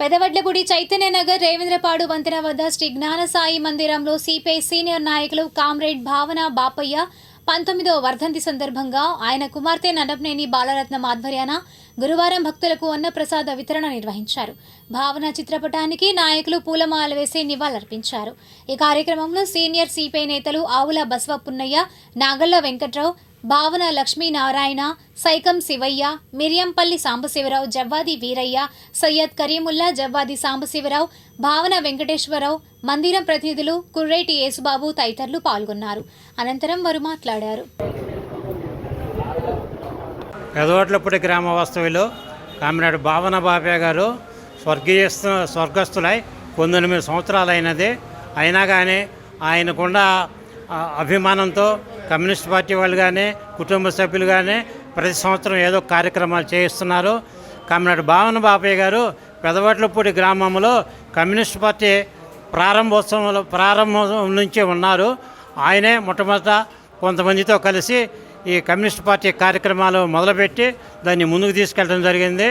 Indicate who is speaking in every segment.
Speaker 1: పెదవడ్లగుడి చైతన్యనగర్ రేవేంద్రపాడు వంతెన వద్ద శ్రీ జ్ఞానసాయి మందిరంలో సిపిఐ సీనియర్ నాయకులు కామ్రేడ్ భావన బాపయ్య పంతొమ్మిదవ వర్ధంతి సందర్భంగా ఆయన కుమార్తె నడపనేని బాలరత్నం ఆధ్వర్యాన గురువారం భక్తులకు అన్నప్రసాద వితరణ నిర్వహించారు. భావన చిత్రపటానికి నాయకులు పూలమాల వేసి నివాళులర్పించారు. ఈ కార్యక్రమంలో సీనియర్ సిపిఐ నేతలు ఆవుల బసవ పున్నయ్య నాగల్ల వెంకట్రావు భావన లక్ష్మీనారాయణ సైకం శివయ్య మిరియంపల్లి సాంబశివరావు జవ్వాది వీరయ్య సయ్యద్ కరీముల్లా జవ్వాది సాంబశివరావు భావన వెంకటేశ్వరరావు మందిరం ప్రతినిధులు కుర్రేటి యేసుబాబు తదితరులు పాల్గొన్నారు. అనంతరం వారు మాట్లాడారు.
Speaker 2: పెదవట్లపూడి గ్రామ వాస్తవ్యులు కామినాడు భావన బాబే గారు స్వర్గీయ స్వర్గస్థులై పంతొమ్మిది సంవత్సరాలైనదే. అయినా కానీ ఆయనకుండా అభిమానంతో కమ్యూనిస్ట్ పార్టీ వాళ్ళు కానీ కుటుంబ సభ్యులు కానీ ప్రతి సంవత్సరం ఏదో కార్యక్రమాలు చేయిస్తున్నారు. కామినాడు భావన బాపయ్య గారు పెదవట్లపూడి గ్రామంలో కమ్యూనిస్ట్ పార్టీ ప్రారంభోత్సవంలో ప్రారంభం నుంచి ఉన్నారు. ఆయనే మొట్టమొదట కొంతమందితో కలిసి ఈ కమ్యూనిస్ట్ పార్టీ కార్యక్రమాలు మొదలుపెట్టి దాన్ని ముందుకు తీసుకెళ్ళడం జరిగింది.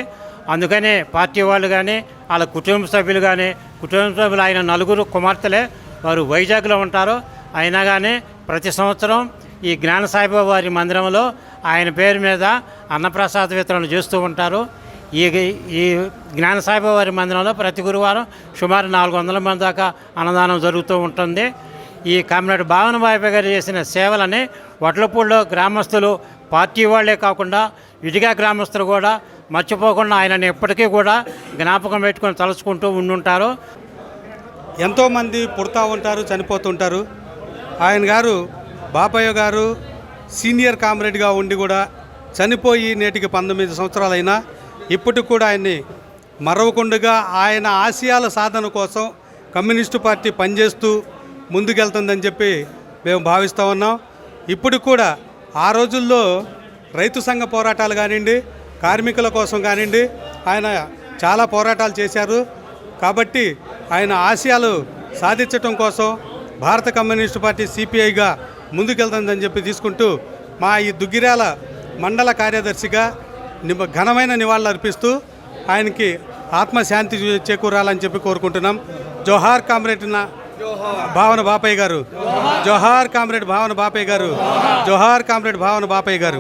Speaker 2: అందుకనే పార్టీ వాళ్ళు కానీ వాళ్ళ కుటుంబ సభ్యులు కానీ కుటుంబ సభ్యులు ఆయన నలుగురు కుమార్తెలే వారు వైజాగ్లో ఉంటారు. అయినా కానీ ప్రతి సంవత్సరం ఈ జ్ఞాన సాయిబాబా వారి మందిరంలో ఆయన పేరు మీద అన్నప్రసాద వితరణ చేస్తూ ఉంటారు. ఈ ఈ జ్ఞాన సాయిబాబా వారి మందిరంలో ప్రతి గురువారం సుమారు నాలుగు వందల మంది దాకా అన్నదానం జరుగుతూ ఉంటుంది. ఈ కామినాడు భావన బాయిపై గారు చేసిన సేవలని వడ్లపూడిలో గ్రామస్తులు పార్టీ వాళ్ళే కాకుండా విడిగా గ్రామస్తులు కూడా మర్చిపోకుండా ఆయనని ఎప్పటికీ కూడా జ్ఞాపకం పెట్టుకొని తలుచుకుంటూ ఉండుంటారు.
Speaker 3: ఎంతోమంది పుడతా ఉంటారు చనిపోతుంటారు. ఆయన గారు బాపయ్య గారు సీనియర్ కామ్రేడ్గా ఉండి కూడా చనిపోయి నేటికి పంతొమ్మిది సంవత్సరాలైనా ఇప్పటికి కూడా ఆయన్ని మరవకుండగా ఆయన ఆశయాల సాధన కోసం కమ్యూనిస్టు పార్టీ పనిచేస్తూ ముందుకెళ్తుందని చెప్పి మేము భావిస్తూ ఉన్నాం. ఇప్పుడు కూడా ఆ రోజుల్లో రైతు సంఘ పోరాటాలు కానివ్వండి కార్మికుల కోసం కానివ్వండి ఆయన చాలా పోరాటాలు చేశారు. కాబట్టి ఆయన ఆశయాలు సాధించటం కోసం భారత కమ్యూనిస్టు పార్టీ సిపిఐగా ముందుకెళ్తుందని చెప్పి తీసుకుంటూ మా ఈ దుగ్గిరాల మండల కార్యదర్శిగా నిమ ఘనమైన నివాళులు అర్పిస్తూ ఆయనకి ఆత్మశాంతి చేకూరాలని చెప్పి కోరుకుంటున్నాం. జోహార్ కామ్రేడ్ నా భావన బాపయ్య గారు. జోహార్ కామ్రేడ్ భావన బాపయ్య గారు. జోహార్ కామ్రేడ్ భావన బాపయ్య గారు.